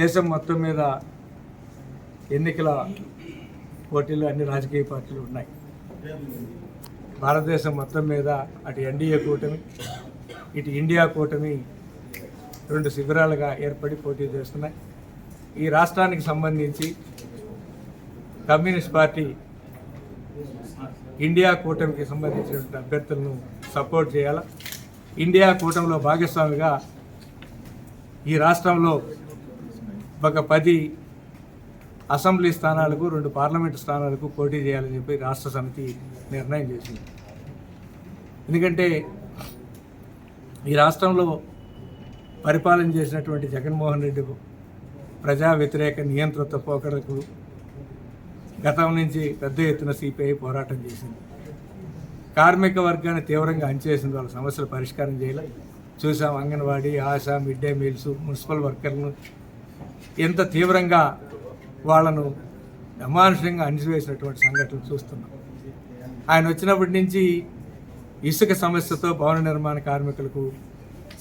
దేశం మొత్తం మీద ఎన్నికల పోటీలు అన్ని రాజకీయ పార్టీలు ఉన్నాయి. భారతదేశం మొత్తం మీద అటు ఎన్డీఏ కూటమి ఇటు ఇండియా కూటమి రెండు శిబిరాలుగా ఏర్పడి పోటీ చేస్తున్నాయి. ఈ రాష్ట్రానికి సంబంధించి కమ్యూనిస్ట్ పార్టీ ఇండియా కూటమికి సంబంధించినటువంటి అభ్యర్థులను సపోర్ట్ చేయాలా? ఇండియా కూటమిలో భాగస్వామిగా ఈ రాష్ట్రంలో ఒక పది అసెంబ్లీ స్థానాలకు రెండు పార్లమెంటు స్థానాలకు పోటీ చేయాలని చెప్పి రాష్ట్ర సమితి నిర్ణయం చేసింది. ఎందుకంటే ఈ రాష్ట్రంలో పరిపాలన చేసినటువంటి జగన్మోహన్ రెడ్డి ప్రజా వ్యతిరేక నియంత్రిత పోకడకు గతం నుంచి పెద్ద ఎత్తున సిపిఐ పోరాటం చేసింది. కార్మిక వర్గాన్ని తీవ్రంగా అంచేసింది వాళ్ళ సమస్యలు పరిష్కారం చేయాలి. చూసాం Anganwadi ASHA mid day meals municipal వర్కర్లను ఎంత తీవ్రంగా వాళ్ళను అమానుషంగా అణిచివేసినటువంటి సంఘటనలు చూస్తున్నాం. ఆయన వచ్చినప్పటి నుంచి ఇసుక సమస్యతో భవన నిర్మాణ కార్మికులకు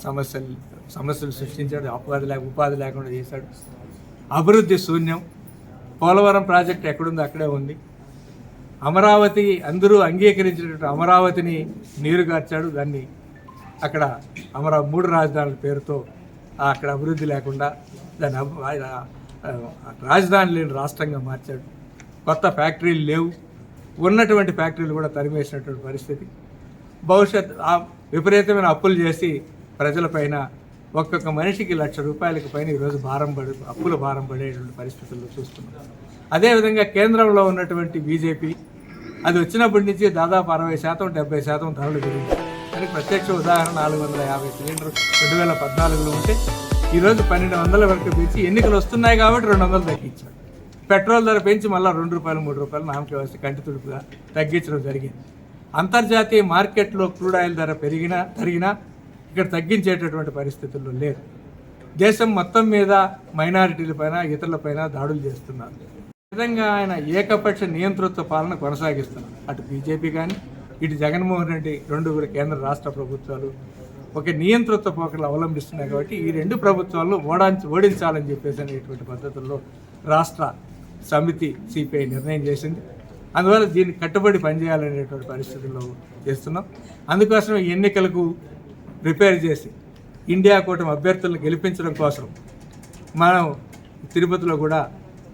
సమస్యలు సమస్యలు సృష్టించాడు. ఉపాధి లేక ఉపాధి లేకుండా చేశాడు. అభివృద్ధి శూన్యం. పోలవరం ప్రాజెక్ట్ ఎక్కడుందో అక్కడే ఉంది. అమరావతి అందరూ అంగీకరించినటువంటి అమరావతిని నీరుగార్చాడు దాన్ని అక్కడ అమరా మూడు రాజధానుల పేరుతో అక్కడ అభివృద్ధి లేకుండా దాన్ని రాజధాని లేని రాష్ట్రంగా మార్చాడు. కొత్త ఫ్యాక్టరీలు లేవు. ఉన్నటువంటి ఫ్యాక్టరీలు కూడా తరిమేసినటువంటి పరిస్థితి. భవిష్యత్ ఆ విపరీతమైన అప్పులు చేసి ప్రజలపైన ఒక్కొక్క మనిషికి లక్ష రూపాయలకు పైన ఈరోజు భారం పడి అప్పుల భారం పడేటువంటి పరిస్థితుల్లో చూస్తున్నాం. అదేవిధంగా కేంద్రంలో ఉన్నటువంటి బీజేపీ అది వచ్చినప్పటి నుంచి దాదాపు అరవై శాతం డెబ్బై శాతం ధరలు పెరిగింది. దానికి ప్రత్యక్ష ఉదాహరణ నాలుగు వందల యాభై సిలిండర్ రెండు వేల పద్నాలుగులో ఉంటే ఈరోజు పన్నెండు వందల వరకు పెంచి ఎన్నికలు వస్తున్నాయి కాబట్టి రెండు వందలు తగ్గించారు. పెట్రోల్ ధర పెంచి మళ్ళీ రెండు రూపాయలు మూడు రూపాయలు నామకే వ్యవస్థ కంటి తుడుపుగా తగ్గించడం జరిగింది. అంతర్జాతీయ మార్కెట్లో క్రూడ్ ఆయిల్ ధర పెరిగినా తరిగినా ఇక్కడ తగ్గించేటటువంటి పరిస్థితుల్లో లేదు దేశం మొత్తం మీద మైనారిటీలపైన ఇతరులపైన దాడులు చేస్తున్నారు. విధంగా ఆయన ఏకపక్ష నియంతృత్వ పాలన కొనసాగిస్తున్నారు. అటు బీజేపీ కానీ ఇటు జగన్మోహన్ రెడ్డి రెండు కూడా కేంద్ర రాష్ట్ర ప్రభుత్వాలు ఒక నియంత్రిత పోకలు అవలంబిస్తున్నాయి కాబట్టి ఈ రెండు ప్రభుత్వాలు ఓడాంచి ఓడించాలని చెప్పేసి అనేటువంటి పద్ధతుల్లో రాష్ట్ర సమితి సిపిఐ నిర్ణయం చేసింది. అందువల్ల దీన్ని కట్టుబడి పనిచేయాలనేటువంటి పరిస్థితుల్లో చేస్తున్నాం. అందుకోసం ఈ ఎన్నికలకు ప్రిపేర్ చేసి ఇండియా కూటమి అభ్యర్థులను గెలిపించడం కోసం మనం తిరుపతిలో కూడా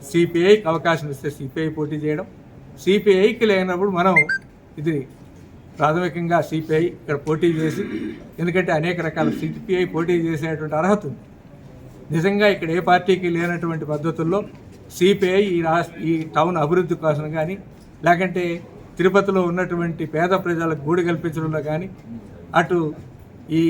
సిపిఐకి అవకాశం ఇస్తే సిపిఐ పోటీ చేయడం. సిపిఐకి లేనప్పుడు మనం ఇది ప్రాథమికంగా సిపిఐ ఇక్కడ పోటీ చేసి ఎందుకంటే అనేక రకాల సిపిఐ పోటీ చేసేటువంటి అర్హత ఉంది. నిజంగా ఇక్కడ ఏ పార్టీకి లేనటువంటి పద్ధతుల్లో సిపిఐ ఈ రాష్ట్ర ఈ టౌన్ అభివృద్ధి కోసం కానీ లేకంటే తిరుపతిలో ఉన్నటువంటి పేద ప్రజలకు గూడు కల్పించడంలో కానీ అటు ఈ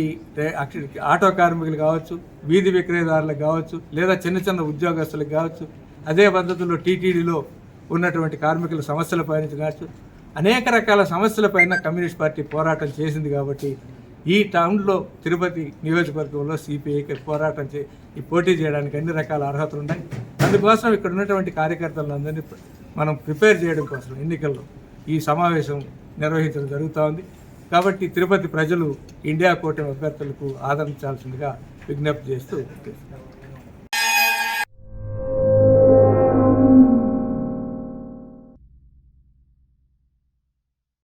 ఆటో కార్మికులు కావచ్చు వీధి విక్రయదారులకు కావచ్చు లేదా చిన్న చిన్న ఉద్యోగస్తులకు కావచ్చు అదే పద్ధతిలో టీటీడీలో ఉన్నటువంటి కార్మికుల సమస్యల పైన కావచ్చు అనేక రకాల సమస్యలపైన కమ్యూనిస్ట్ పార్టీ పోరాటం చేసింది కాబట్టి ఈ టౌన్లో తిరుపతి నియోజకవర్గంలో సిపిఐకి పోరాటం చే ఈ పోటీ చేయడానికి అన్ని రకాల అర్హతలు ఉన్నాయి. అందుకోసం ఇక్కడ ఉన్నటువంటి కార్యకర్తలందరినీ మనం ప్రిపేర్ చేయడం కోసం ఎన్నికల్లో ఈ సమావేశం నిర్వహించడం జరుగుతూ ఉంది. కాబట్టి తిరుపతి ప్రజలు ఇండియా కూటమి అభ్యర్థులకు ఆదరించాల్సిందిగా విజ్ఞప్తి చేస్తూ